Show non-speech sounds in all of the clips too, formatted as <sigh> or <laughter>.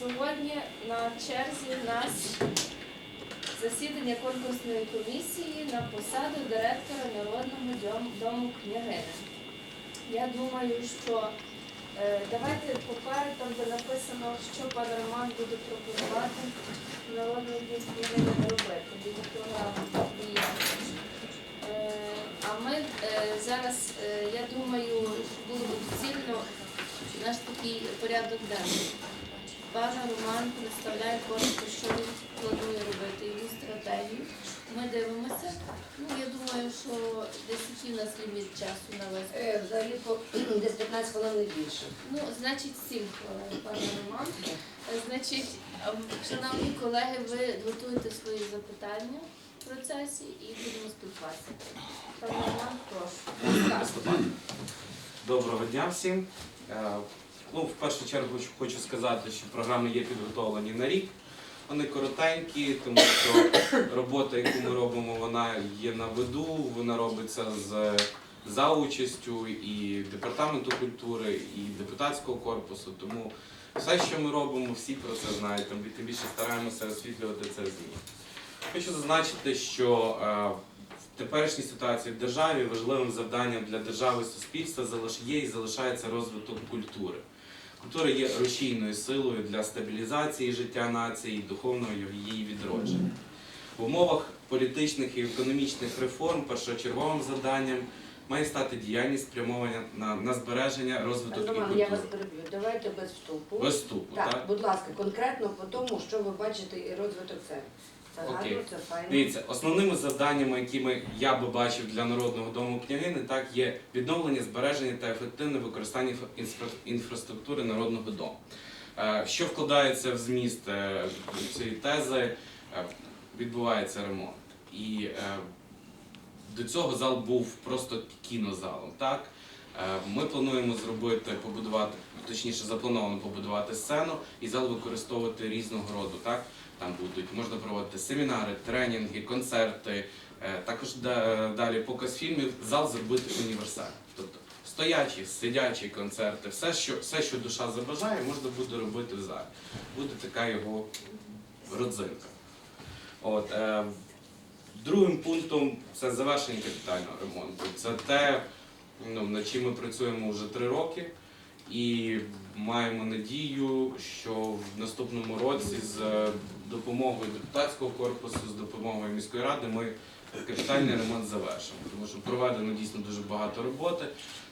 Сьогодні на черзі у нас засідання конкурсної комісії на посаду директора Народного дому княгини. Я думаю, що е, давайте поперед там, де написано, що пан Роман буде пропонувати дому княгини робити. Буде програма. Е, А ми е, зараз, я думаю, було б доцільно наш такий порядок денний. Пан Роман представляє коротко, що він планує робити, його стратегію. Ми дивимося. Ну, я думаю, що десь який у нас ліміт часу на весь. Е, Взагалі по <clears throat> десь 15 хвилин не більше. Ну, значить, сім хвилин, пане Роман. Е, Значить, ем, шановні колеги, ви готуєте свої запитання в процесі і будемо спілкуватися. Пане Роман, прошу. Доброго дня всім. Ну, в першу чергу хочу- сказати, що програми є підготовлені на рік. Вони коротенькі, тому що робота, яку ми робимо, вона є на виду, вона робиться з за участю і департаменту культури, і депутатського корпусу. Тому все, що ми робимо, всі про це знають. Тим більше стараємося освітлювати це змі. Хочу зазначити, що е, в теперішній ситуації в державі важливим завданням для держави і суспільства є і залишається розвиток культури. Культура є рушійною силою для стабілізації життя нації і духовного її відродження. В умовах політичних і економічних реформ першочерговим завданням має стати діяльність спрямована на, на збереження, розвиток і Роман, я вас переб'ю. Давайте без вступу. Без вступу, Так, так? будь ласка, конкретно по тому, що ви бачите і розвиток це. Це Окей. гарно, це файно. Дивіться, основними завданнями, якими я би бачив для народного дому княгини, так є відновлення, збереження та ефективне використання інфра- інфра- інфраструктури народного дому. Е, Що вкладається в зміст е, цієї тези, е, відбувається ремонт. І е, до цього зал був просто кінозалом. Так? Е, Ми плануємо зробити, побудувати, точніше заплановано побудувати сцену і зал використовувати різного роду. Так? Там будуть можна проводити семінари, тренінги, концерти, е, також далі показ фільмів, зал зробити універсальним. Тобто стоячі, сидячі концерти, все, що, все, що душа забажає, можна буде робити в залі. Буде така його родзинка. От, е, другим пунктом це завершення капітального ремонту. Це те, ну, над чим ми працюємо вже три роки. І маємо надію, що в наступному році з допомогою депутатського корпусу, з допомогою міської ради ми капітальний ремонт завершимо. Тому що проведено дійсно дуже багато роботи.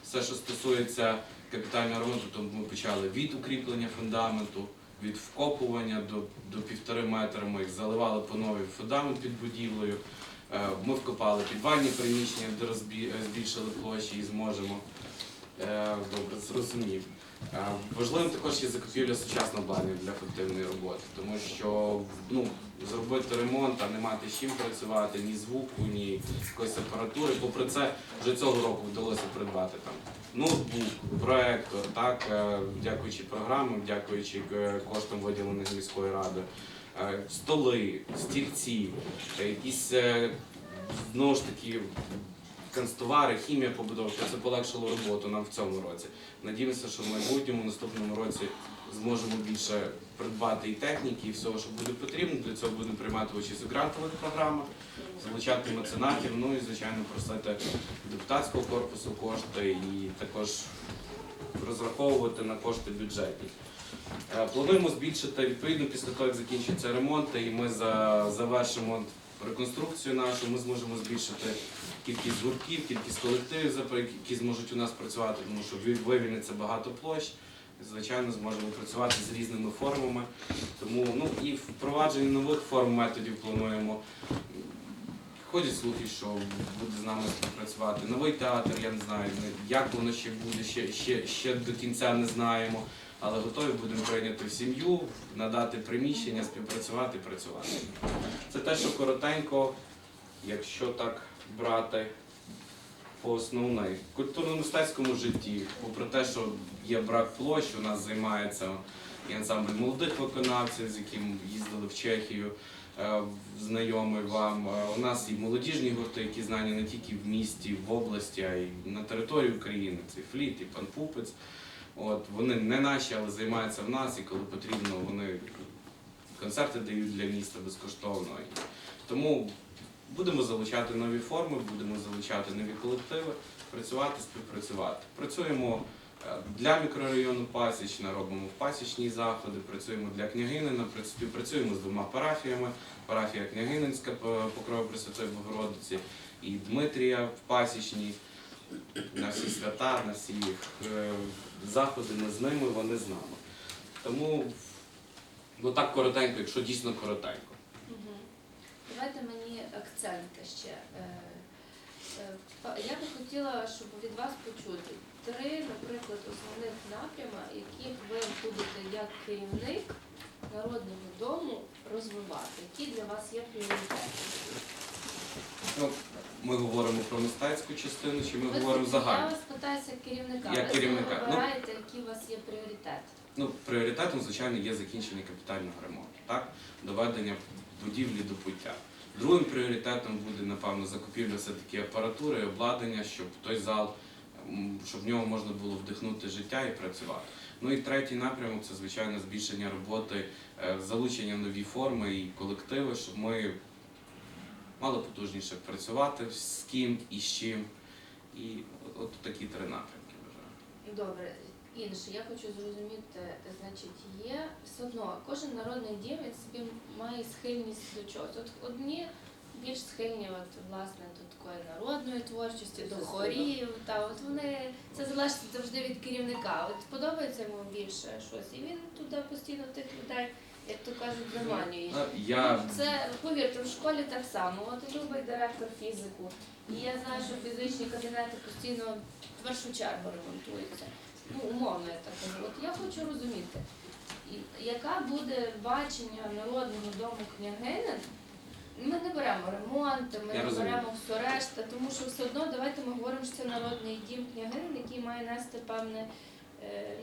Все, що стосується капітального ремонту, то ми почали від укріплення фундаменту, від вкопування до, до півтори метра. Ми їх заливали по новій фундамент під будівлею. Е, Ми вкопали підвальні приміщення, де розбі- збільшили площі і зможемо. Е, Добре, зрозумів. Е, Важливим також є закупівля сучасного обладнання для ефективної роботи, тому що ну, зробити ремонт, а не мати з чим працювати, ні звуку, ні якоїсь апаратури. Попри це, вже цього року вдалося придбати там ноутбук, проектор, так, е, дякуючи програмам, дякуючи коштам виділеним з міської ради, столи, стільці, якісь знову ж таки канцтовари, хімія побудова, це полегшило роботу нам в цьому році. Надіємося, що в майбутньому, наступному році зможемо більше придбати і техніки, і всього, що буде потрібно. Для цього будемо приймати участь у грантових програмах, залучати меценатів, ну і звичайно просити депутатського корпусу кошти і також розраховувати на кошти бюджетні. Е, Плануємо збільшити відповідно після того, як закінчиться ремонт, і ми завершимо реконструкцію нашу, ми зможемо збільшити кількість гуртків, кількість колективів, які зможуть у нас працювати, тому що вивільниться багато площ. Звичайно, зможемо працювати з різними формами. Тому ну і впровадження нових форм методів плануємо. Ходять слухи, що буде з нами співпрацювати. Новий театр, я не знаю, як воно ще буде, ще, ще, ще до кінця не знаємо. Але готові будемо прийняти в сім'ю, надати приміщення, співпрацювати, працювати. Це те, що коротенько, якщо так брати по основній В культурно-мистецькому житті, попри те, що є брак площ, у нас займається і ансамбль молодих виконавців, з яким їздили в Чехію, е, знайомий вам. Е, У нас і молодіжні гурти, які знані не тільки в місті, в області, а й на території України. Це фліт і пан Пупець. От вони не наші, але займаються в нас, і коли потрібно, вони концерти дають для міста безкоштовно. Тому будемо залучати нові форми, будемо залучати нові колективи, працювати, співпрацювати. Працюємо е, для мікрорайону Пасічна, робимо в пасічні заходи, працюємо для княгинина, співпрацюємо з двома парафіями. Парафія Княгининська по- Покрова Пресвятої Богородиці і Дмитрія в Пасічній. На всі свята, на всі їх е, заходи ми з ними, вони з нами. Тому ну так коротенько, якщо дійсно коротенько. Мгм. Давайте мені акценти ще. Е, е, Я би хотіла, щоб від вас почути три, наприклад, основних напряма, яких ви будете як керівник народного дому розвивати, які для вас є пріоритетні. Ну, ми говоримо про мистецьку частину, чи ми Ви говоримо Я загально? вас питаюся як керівника. Як ви керівника. Ну. вибираєте, які у вас є пріоритети. Ну, пріоритетом, звичайно, є закінчення капітального ремонту, так? доведення будівлі до пуття. Другим пріоритетом буде, напевно, закупівля все-таки апаратури і обладнання, щоб той зал, м, щоб в нього можна було вдихнути життя і працювати. Ну і третій напрямок це, звичайно, збільшення роботи, е, залучення в нові форми і колективи, щоб ми мали потужніше працювати з ким і з чим. І от, от такі три напрямки вважаю. Добре, інше, я хочу зрозуміти, значить, є все одно кожен народний дім він собі має схильність до чогось. От одні більш схильні, от власне до такої народної творчості, до хорів. Та от вони це залежить завжди від керівника. От подобається йому більше щось, і він туди постійно тих людей, як то кажуть, заманює. Ну, Я Це повірте, в школі так само. От любить директор фізику. І я знаю, що фізичні кабінети постійно в першу чергу ремонтуються. Ну, умовно я так кажу. От я хочу розуміти, яка буде бачення народного дому княгинин. Ми не беремо ремонт, ми Я не розумію. беремо все решта, тому що все одно давайте ми говоримо, що це народний дім княгинин, який має нести певне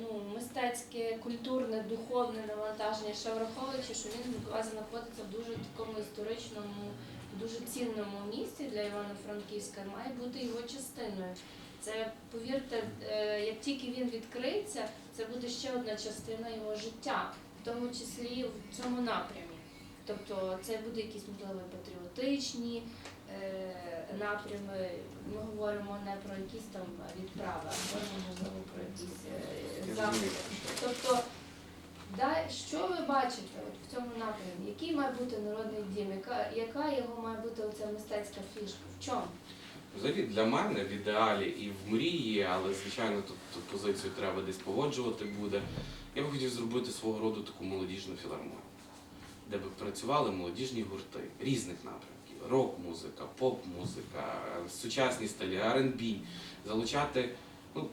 ну, мистецьке, культурне, духовне навантаження, ще враховуючи, що він знаходиться в дуже такому історичному, дуже цінному місці для Івано-Франківська, має бути його частиною. Це, повірте, е, як тільки він відкриється, це буде ще одна частина його життя, в тому числі в цьому напрямі. Тобто це буде якісь, можливо, патріотичні е, напрями. Ми говоримо не про якісь там відправи, а говоримо, можливо, про якісь е, заходи. Тобто, да, що ви бачите от в цьому напрямі? Який має бути народний дім? Яка, яка його має бути оця мистецька фішка? В чому? Взагалі для мене в ідеалі і в мрії, але звичайно тут, тут позицію треба десь погоджувати буде. Я б хотів зробити свого роду таку молодіжну філармонію, де б працювали молодіжні гурти різних напрямків: рок-музика, поп-музика, сучасні стилі, R&B, залучати ну,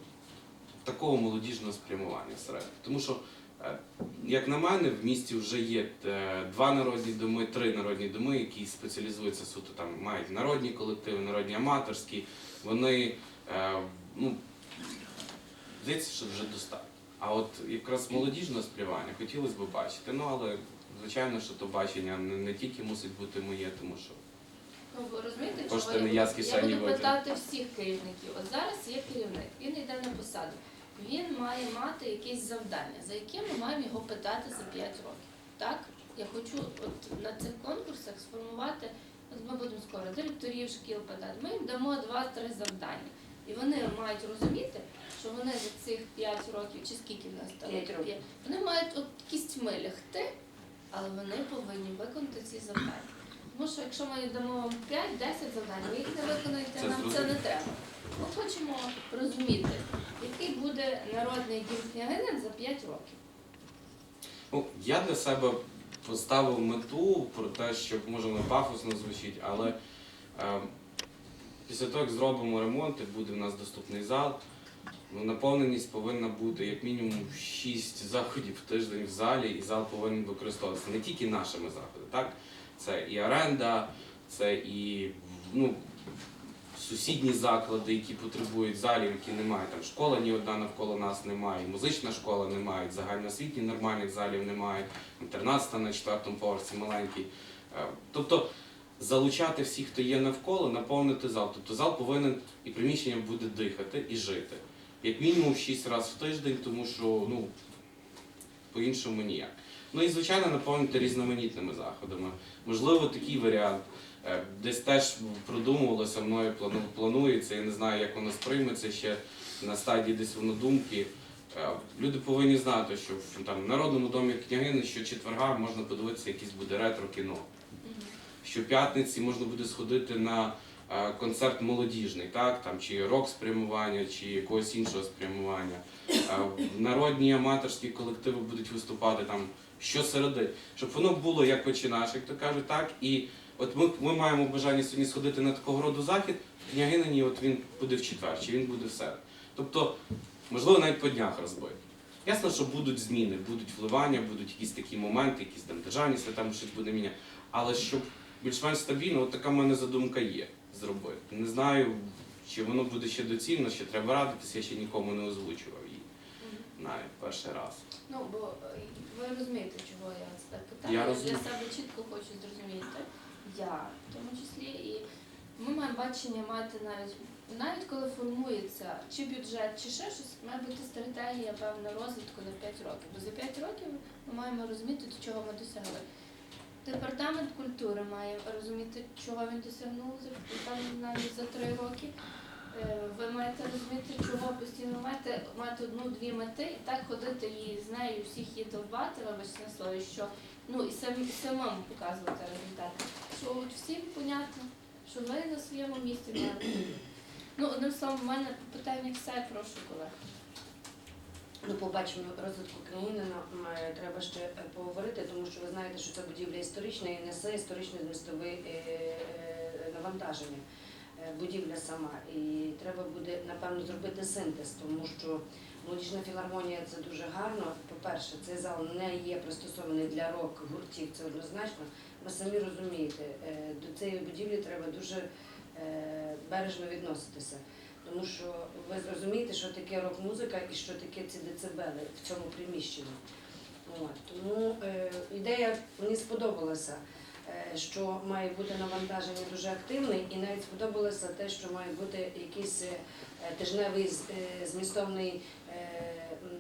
такого молодіжного спрямування серед. Тому що, е, як на мене, в місті вже є е, два народні доми, три народні доми, які спеціалізуються суто там, мають народні колективи, народні аматорські. Вони е, ну, здається, що вже достатньо. А от якраз молодіжне спрямування хотілося б бачити. Ну але звичайно, що то бачення не, не тільки мусить бути моє, тому що Ну, ви розумієте, Кошти чого не я з кишені буду питати всіх керівників. От зараз є керівник, він йде на посаду. Він має мати якесь завдання, за яке ми маємо його питати за 5 років. Так? Я хочу от на цих конкурсах сформувати, от ми будемо скоро директорів шкіл питати. Ми їм дамо 2-3 завдання. І вони мають розуміти, що вони за цих 5 років, чи скільки в нас там? П'ять років. Вони мають от кістьми лягти, але вони повинні виконати ці завдання. Тому що якщо ми дамо вам 5-10 завдань, ви їх не виконуєте, Це нам це не треба. Ми хочемо розуміти, який буде народний дім княгинин за 5 років. Ну, я для себе поставив мету про те, що може не пафосно звучить, але е, після того, як зробимо ремонт, і буде в нас доступний зал, ну, наповненість повинна бути як мінімум 6 заходів в тиждень в залі, і зал повинен використовуватися не тільки нашими заходами, так? Це і оренда, це і ну, сусідні заклади, які потребують залів, які немає. Там школа ні одна навколо нас немає, музична школа немає, і загальноосвітні нормальних залів немає, інтернат стане на четвертому поверсі маленький. Е, Тобто залучати всіх, хто є навколо, наповнити зал. Тобто зал повинен і приміщення буде дихати і жити. Як мінімум 6 разів в тиждень, тому що ну, по-іншому ніяк. Ну і звичайно наповнити різноманітними заходами. Можливо, такий варіант. Е, Десь теж продумувалося мною, планується. Я не знаю, як воно сприйметься ще на стадії десь однодумки. Е, Люди повинні знати, що в там, Народному домі княгини щочетверга можна подивитися якесь буде ретро-кіно. Щоп'ятниці можна буде сходити на е, концерт молодіжний, так? там, чи рок спрямування, чи якогось іншого спрямування. Народні аматорські колективи будуть виступати там щосереди, щоб воно було як очі наші, як то кажуть, так. І от ми, ми маємо бажання сьогодні сходити на такого роду захід, в княгинині от він буде в четвер, чи він буде в середу. Тобто, можливо, навіть по днях розбити. Ясно, що будуть зміни, будуть вливання, будуть якісь такі моменти, якісь там державні свята, може, щось буде міняти. Але щоб більш-менш стабільно, от така в мене задумка є зробити. Не знаю, чи воно буде ще доцільно, ще треба радитися, я ще нікому не озвучував її. Навіть перший раз. Ну, бо е, ви розумієте, чого я це так питаю. Я Я розумію. для себе чітко хочу зрозуміти. Я в тому числі. І ми маємо бачення мати навіть, навіть коли формується чи бюджет, чи ще щось, має бути стратегія певна розвитку на 5 років. Бо за 5 років ми маємо розуміти, до чого ми досягли. Департамент культури має розуміти, чого він досягнув за там навіть за 3 роки. Е, Ви маєте розуміти, чого постійно маєте мати одну-дві мети і так ходити і з нею всіх її довбати, вибачте на слові, що ну і самі самим показувати результати. Що от всім понятно, що ви на своєму місці маєте. Ну, одним словом, в мене питання все, прошу колег. Ну, побачимо розвитку нам е, треба ще е, поговорити, тому що ви знаєте, що це будівля історична і несе історичне змістове навантаження. Е, Будівля сама. І треба буде, напевно, зробити синтез, тому що молодіжна філармонія це дуже гарно. По-перше, цей зал не є пристосований для рок-гуртів, це однозначно. Ви самі розумієте, е, до цієї будівлі треба дуже е, бережно відноситися. Тому що ви зрозумієте, що таке рок-музика і що таке ці децибели в цьому приміщенні. От. Тому е, ідея мені сподобалася, що має бути навантаження дуже активне, і навіть сподобалося те, що має бути якийсь е, тижневий е, змістовний е, е,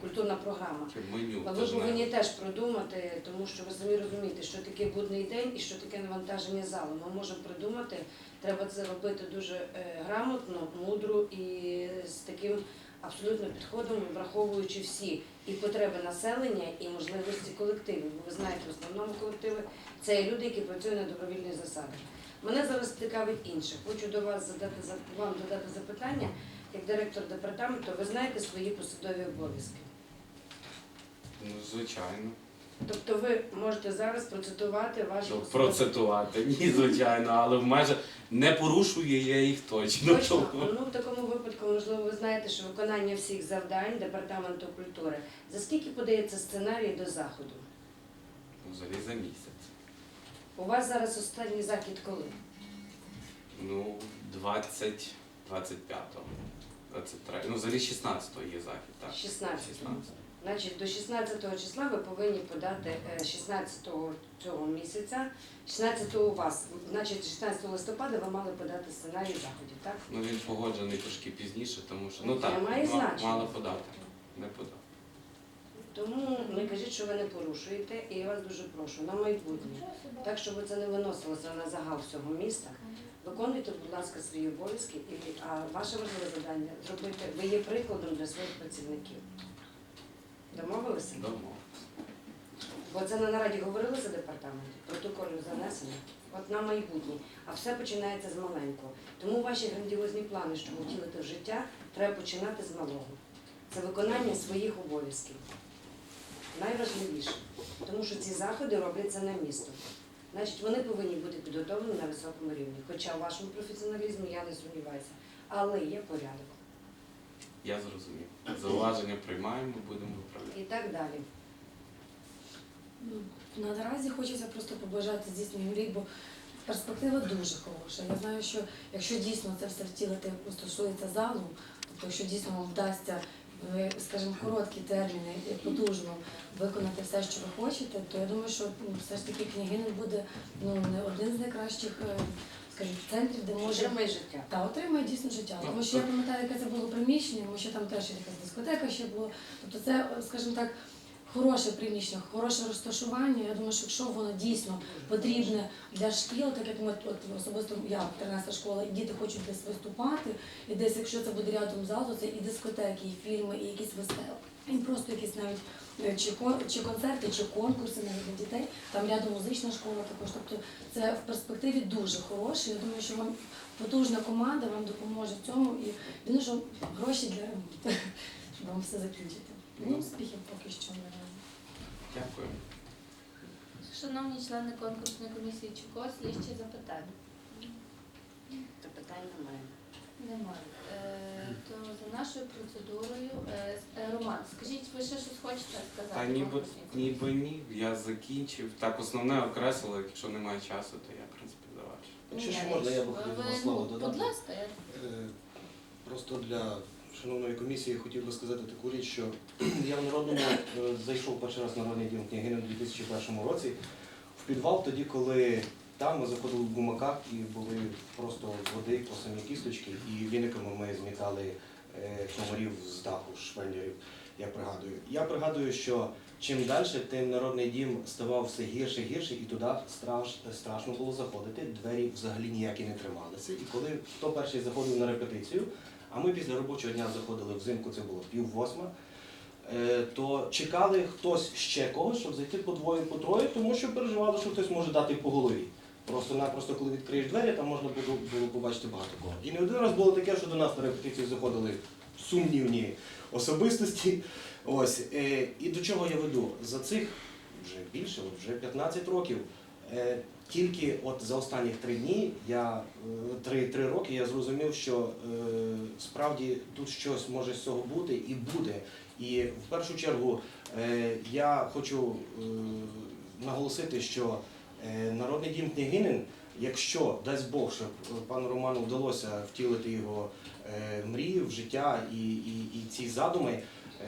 культурна програма. Меню ви повинні теж продумати, тому що ви самі розумієте, що таке будний день і що таке навантаження залу. Ми можемо придумати, треба це робити дуже е, грамотно, мудро і з таким абсолютно підходом, враховуючи всі і потреби населення, і можливості колективів. Бо ви знаєте, в основному колективи це люди, які працюють на добровільних засадах. Мене зараз цікавить інше. Хочу до вас задати вам задати запитання, як директор департаменту, ви знаєте свої посадові обов'язки. Ну, звичайно. Тобто ви можете зараз процитувати ваші Щоб процитувати, ні, звичайно, але в межах не порушую я їх точно. Точно? Ну в такому випадку, можливо, ви знаєте, що виконання всіх завдань департаменту культури. За скільки подається сценарій до заходу? Ну, Взагалі за місяць. У вас зараз останній захід коли? Ну, 20, 25-го. 23. Ну, взагалі 16-го є захід, так. 16. 16. Значить, до 16 числа ви повинні подати е, 16 цього місяця. 16 у вас, значить, 16 листопада ви мали подати сценарій заходів, так? Ну він погоджений трошки пізніше, тому що ну так, має ма- значення. мали подати. Не подав. Тому не кажіть, що ви не порушуєте, і я вас дуже прошу на майбутнє. Так, щоб це не виносилося на загал всього міста. Виконуйте, будь ласка, свої обов'язки, і а ваше важливе завдання зробити. Ви є прикладом для своїх працівників. Домовилися? Давно. Бо це на нараді говорили за департамент, протоколів занесено. От на майбутнє. А все починається з маленького. Тому ваші грандіозні плани, щоб втілити в життя, треба починати з малого. Це виконання своїх обов'язків. Найважливіше. Тому що ці заходи робляться на місто. Значить, вони повинні бути підготовлені на високому рівні. Хоча в вашому професіоналізмі я не сумніваюся. Але є порядок. Я зрозумів. Зауваження приймаємо, будемо виправляти. І так далі. Ну, Наразі хочеться просто побажати здійснення мрій, бо перспектива дуже хороша. Я знаю, що якщо дійсно це все втілити стосується залу, тобто якщо дійсно вам вдасться, скажімо, короткі терміни і потужно виконати все, що ви хочете, то я думаю, що ну, все ж таки княгинин буде ну, не один з найкращих, е, скажімо, центрів, де може Отримай життя. та отримує дійсно життя. Ну, Тому що я так. пам'ятаю, яке це було приміщення, тому що там теж якась дискотека ще була. Тобто це, скажімо так, хороше приміщення, хороше розташування. Я думаю, що якщо воно дійсно потрібне для шкіл, так як ми от особисто я 13 школа, і діти хочуть десь виступати, і десь, якщо це буде рядом зал, то це і дискотеки, і фільми, і якісь вистави. І просто якісь навіть чи, чи концерти, чи конкурси навіть для дітей. Там рядом музична школа також. Тобто це в перспективі дуже хороше. Я думаю, що вам потужна команда вам допоможе в цьому і він що гроші для ремонту, <laughs> щоб вам все закінчити. Ну, успіхів поки що наразі. Дякую. Шановні члени конкурсної комісії, чи когось є ще запитання? Та питань немає. Немає. То за нашою процедурою, е, е, Роман, скажіть, ви ще щось хочете сказати? Та ніби, ніби ні, я закінчив. Так, основне окресло, якщо немає часу, то я, в принципі, завершу. Якщо Ні, ще можна, я би хотів слова ну, додати. Будь ласка, я Е, Просто для шановної комісії хотів би сказати таку річ, що <clears throat> я в народному е, зайшов перший раз в народний дім княгини у 2001 році в підвал, тоді, коли там ми заходили в гумаках і були просто води по самі кісточки, і віниками ми змітали е, комарів з даху, шпендерів, я пригадую. Я пригадую, що чим далі, тим народний дім ставав все гірше і гірше, і туди страш, страшно було заходити. Двері взагалі ніякі не трималися. І коли хто перший заходив на репетицію, а ми після робочого дня заходили взимку, це було пів восьма, е, то чекали хтось ще когось, щоб зайти по двоє, по троє, тому що переживали, що хтось може дати по голові. Просто-напросто, коли відкриєш двері, там можна було, побачити багато кого. І не один раз було таке, що до нас на репетицію заходили сумнівні особистості. Ось. Е, і до чого я веду? За цих вже більше, вже 15 років. Е, тільки от за останніх три дні, я е, три, три роки, я зрозумів, що е, справді тут щось може з цього бути і буде. І в першу чергу е, я хочу е, наголосити, що народний дім княгинин, якщо дасть Бог, щоб е, пану Роману вдалося втілити його е, мрії в життя і, і, і ці задуми,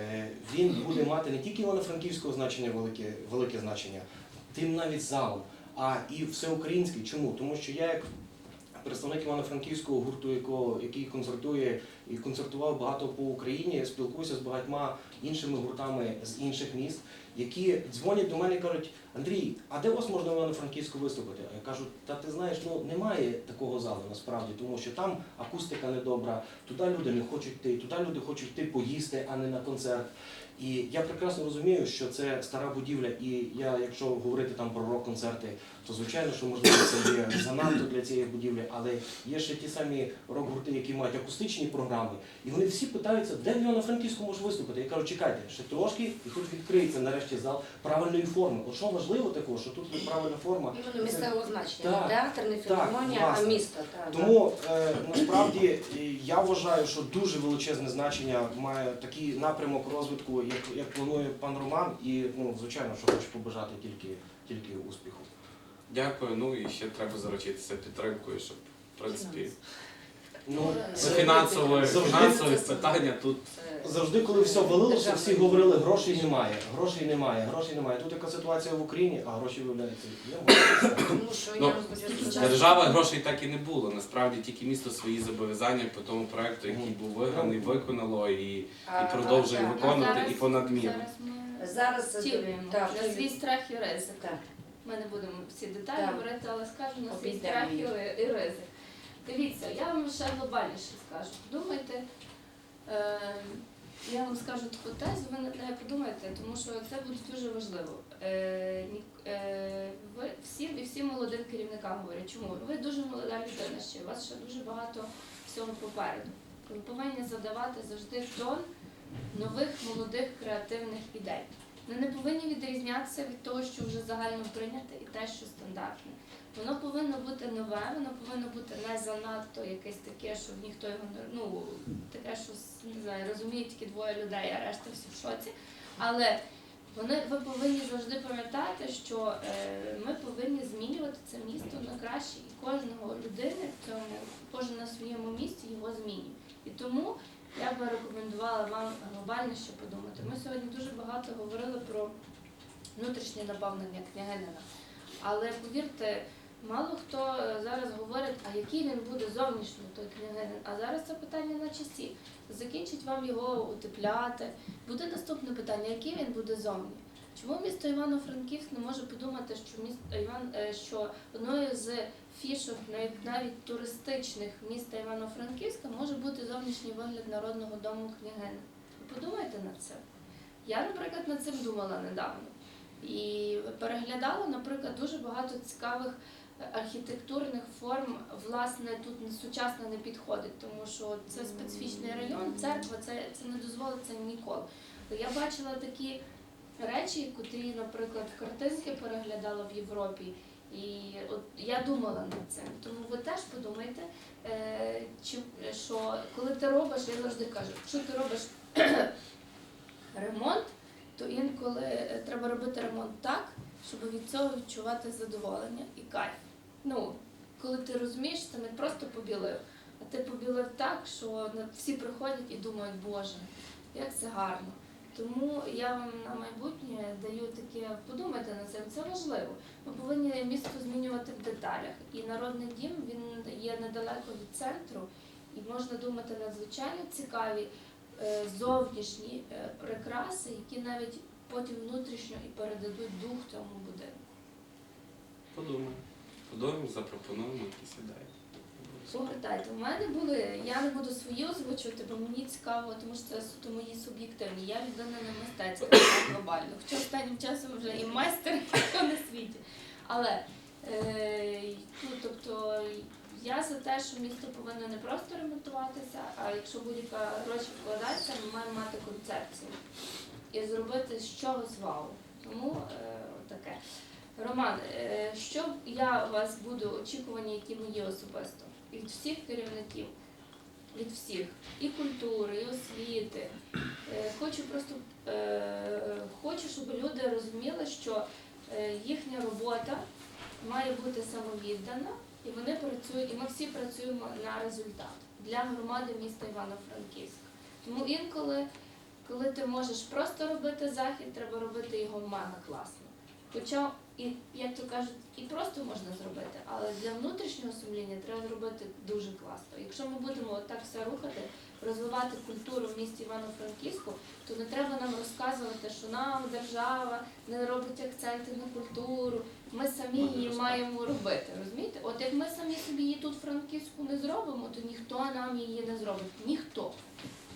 е, він буде мати не тільки івано-франківського значення велике, велике значення, тим навіть залом, а і всеукраїнський. Чому? Тому що я як представник Івано-Франківського гурту, який концертує і концертував багато по Україні, спілкуюся з багатьма іншими гуртами з інших міст, які дзвонять до мене і кажуть, Андрій, а де вас можна в Івано-Франківську виступити? А я кажу, та ти знаєш, ну немає такого залу насправді, тому що там акустика недобра, туди люди не хочуть йти, туди люди хочуть йти поїсти, а не на концерт. І я прекрасно розумію, що це стара будівля, і я, якщо говорити там про рок-концерти, то звичайно, що можливо це є занадто для цієї будівлі, але є ще ті самі рок-гурти, які мають акустичні програми, і вони всі питаються, де в Івано-Франківську може виступити. Я кажу, чекайте, ще трошки, і тут відкриється нарешті зал правильної форми. От що важливо такого, що тут є правильна форма. Іменно місцевого значення. Театр, не філармонія, а місто. Так, Тому е, насправді я вважаю, що дуже величезне значення має такий напрямок розвитку, як, як планує пан Роман, і ну звичайно, що хочу побажати тільки, тільки успіху. Дякую. Ну і ще треба заручитися підтримкою, щоб, в принципі, Ну, це- фінансове, завжди- фінансові питання тут Завжди, коли все валилося, всі говорили, грошей немає, грошей немає, грошей немає. Тут яка ситуація в Україні, а гроші виявляється. є. Тому що Ну, я вам хочу сказати. держава грошей так і не було. Насправді тільки місто свої зобов'язання по тому проекту, який був виграний, виконало і, А- і продовжує а, виконувати і понад міру. Зараз ми Зараз це- втілюємо так, на свій страх і ризик. Так. Ми не будемо всі деталі Так. говорити, але скажу на свій страх і ри- і ризик. Дивіться, я вам ще глобальніше скажу. Думайте, е, я вам скажу таку тезу, ви нею подумайте, тому що це буде дуже важливо. Е, е, ви всім і всім молодим керівникам говорять, чому? Ви дуже молода людина ще, у вас ще дуже багато всього попереду. Ви повинні задавати завжди тон нових молодих креативних ідей. Вони не повинні відрізнятися від того, що вже загально прийняте, і те, що стандартне. Воно повинно бути нове, воно повинно бути не занадто якесь таке, що ніхто його не ну таке, що не знаю, розуміють тільки двоє людей, а решта всі в шоці. Але вони ви повинні завжди пам'ятати, що е, ми повинні змінювати це місто на краще, і кожного людини в цьому, кожен на своєму місці його змінює. І тому я би рекомендувала вам глобально ще подумати. Ми сьогодні дуже багато говорили про внутрішнє наповнення княгинина. Але повірте, мало хто е, зараз говорить, а який він буде зовнішній той княгинин. А зараз це питання на часі. Закінчить вам його утепляти. Буде наступне питання, який він буде зовні. Чому місто Івано-Франківськ не може подумати, що місто Іван, е, що одною з фішок навіть, туристичних міста Івано-Франківська може бути зовнішній вигляд народного дому княгини? Ви Подумайте над цим. Я, наприклад, над цим думала недавно. І переглядала, наприклад, дуже багато цікавих архітектурних форм. Власне, тут сучасно не підходить, тому що це специфічний район, церква, це, це не дозволиться ніколи. Я бачила такі речі, котрі, наприклад, картинки переглядала в Європі. І от я думала над цим. Тому ви теж подумайте, е, чи, що коли ти робиш, я завжди кажу, якщо ти робиш <clears throat> ремонт, то інколи е, треба робити ремонт так, щоб від цього відчувати задоволення і кайф. Ну, коли ти розумієш, ти не просто побілив, а ти побілив так, що всі приходять і думають, Боже, як це гарно. Тому я вам на майбутнє даю таке, подумайте над цим, це важливо. Ми повинні місто змінювати в деталях. І народний дім він є недалеко від центру, і можна думати надзвичайно цікаві е, зовнішні е, прикраси, які навіть потім внутрішньо і передадуть дух цьому будинку. Подумаємо. Подумаємо, запропонуємо якісь ідеї. Слухайте, у мене були, я не буду свої озвучувати, бо мені цікаво, тому що це суто мої суб'єктивні. Я людина не мистецька, а глобально. Хоча останнім часом вже і майстер на світі. Але е, ну, тобто я за те, що місто повинно не просто ремонтуватися, а якщо будь-яка гроші вкладається, ми маємо мати концепцію і зробити з чогось вау. Тому е, таке. Роман, е, що я у вас буду очікування, які мої особисто від всіх керівників, від всіх і культури, і освіти. Е, Хочу просто е, хочу, щоб люди розуміли, що їхня робота має бути самовіддана, і вони працюють, і ми всі працюємо на результат для громади міста Івано-Франківськ. Тому інколи, коли ти можеш просто робити захід, треба робити його мега класно. Хоча, і, як то кажуть, і просто можна зробити, але для внутрішнього сумління треба зробити дуже класно. Якщо ми будемо отак все рухати, розвивати культуру в місті Івано-Франківську, то не треба нам розказувати, що нам держава не робить акценти на культуру. Ми самі її маємо робити. Розумієте? От як ми самі собі її тут в Франківську не зробимо, то ніхто нам її не зробить. Ніхто.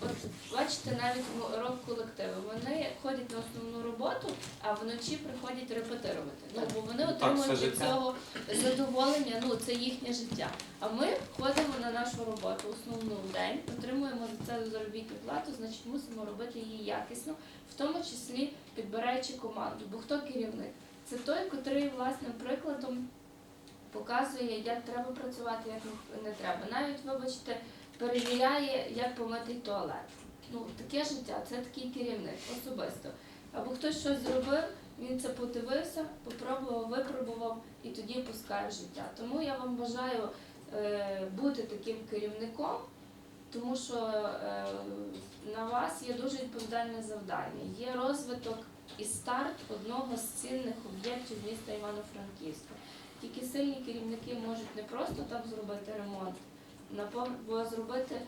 От бачите, навіть рок-колективи, вони ходять на основну роботу, а вночі приходять репетирувати. Ну бо вони отримують все від цього задоволення, ну це їхнє життя. А ми ходимо на нашу роботу основну в день, отримуємо за це заробітну плату, значить мусимо робити її якісно, в тому числі підбираючи команду. Бо хто керівник? Це той, котрий власним прикладом показує, як треба працювати, як не треба. Навіть, вибачте, перевіряє, як помитий туалет. Ну, таке життя, це такий керівник особисто. Або хтось щось зробив, він це подивився, попробував, випробував і тоді пускає в життя. Тому я вам бажаю е, бути таким керівником, тому що е, на вас є дуже відповідальне завдання. Є розвиток і старт одного з цінних об'єктів міста Івано-Франківська. Тільки сильні керівники можуть не просто там зробити ремонт, напов- бо зробити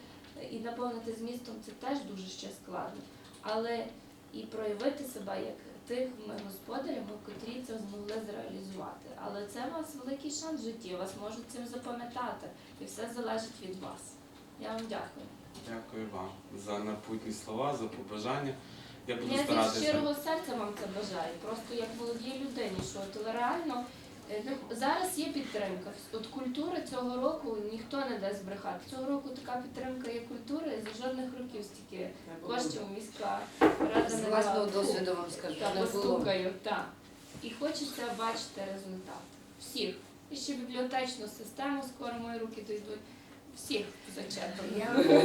і наповнити змістом це теж дуже ще складно. Але і проявити себе як тими господарями, котрі це змогли зреалізувати. Але це у вас великий шанс в житті, вас можуть цим запам'ятати, і все залежить від вас. Я вам дякую. Дякую вам за напутні слова, за побажання. Я буду Я старатися. щирого серця вам це бажаю, просто як молодій людині, що от реально зараз є підтримка. От культури цього року ніхто не дасть збрехати. Цього року така підтримка є культури, за жодних років стільки коштів міська рада З власного досвіду вам скажу, Так, не постукаю, так. І хочеться бачити результат. Всіх. І ще бібліотечну систему скоро мої руки дійдуть. Всіх зачерпано. Я вам,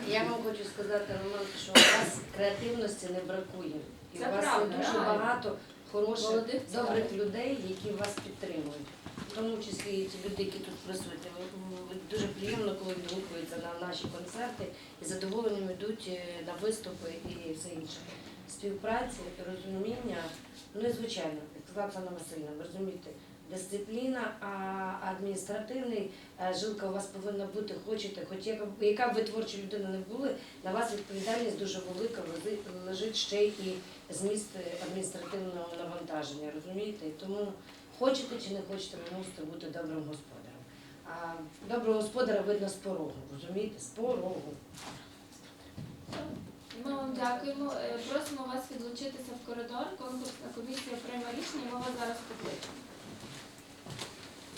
<laughs> я вам хочу сказати, Роман, що у вас креативності не бракує. І Це у вас правда, дуже реально. багато хороших, Молодих добрих людей, які вас підтримують. В тому числі і ті люди, які тут присутні. Дуже приємно, коли відгукуються на наші концерти і задоволенням йдуть е, на виступи і все інше. Співпраці, розуміння, ну і звичайно, як сказала Оксана Васильівна, ви розумієте, дисципліна, а адміністративний е, жилка у вас повинна бути, хочете, хоч яка, яка б ви творча людина не були, на вас відповідальність дуже велика лежить, ще і зміст адміністративного навантаження, розумієте? Тому хочете чи не хочете, ви мусите бути добрим господарем. А доброго господара видно з порогу, розумієте? З порогу. Ми вам дякуємо. Е, Просимо вас відлучитися в коридор. Конкурсна комісія прийме рішення, ми вас зараз покличемо.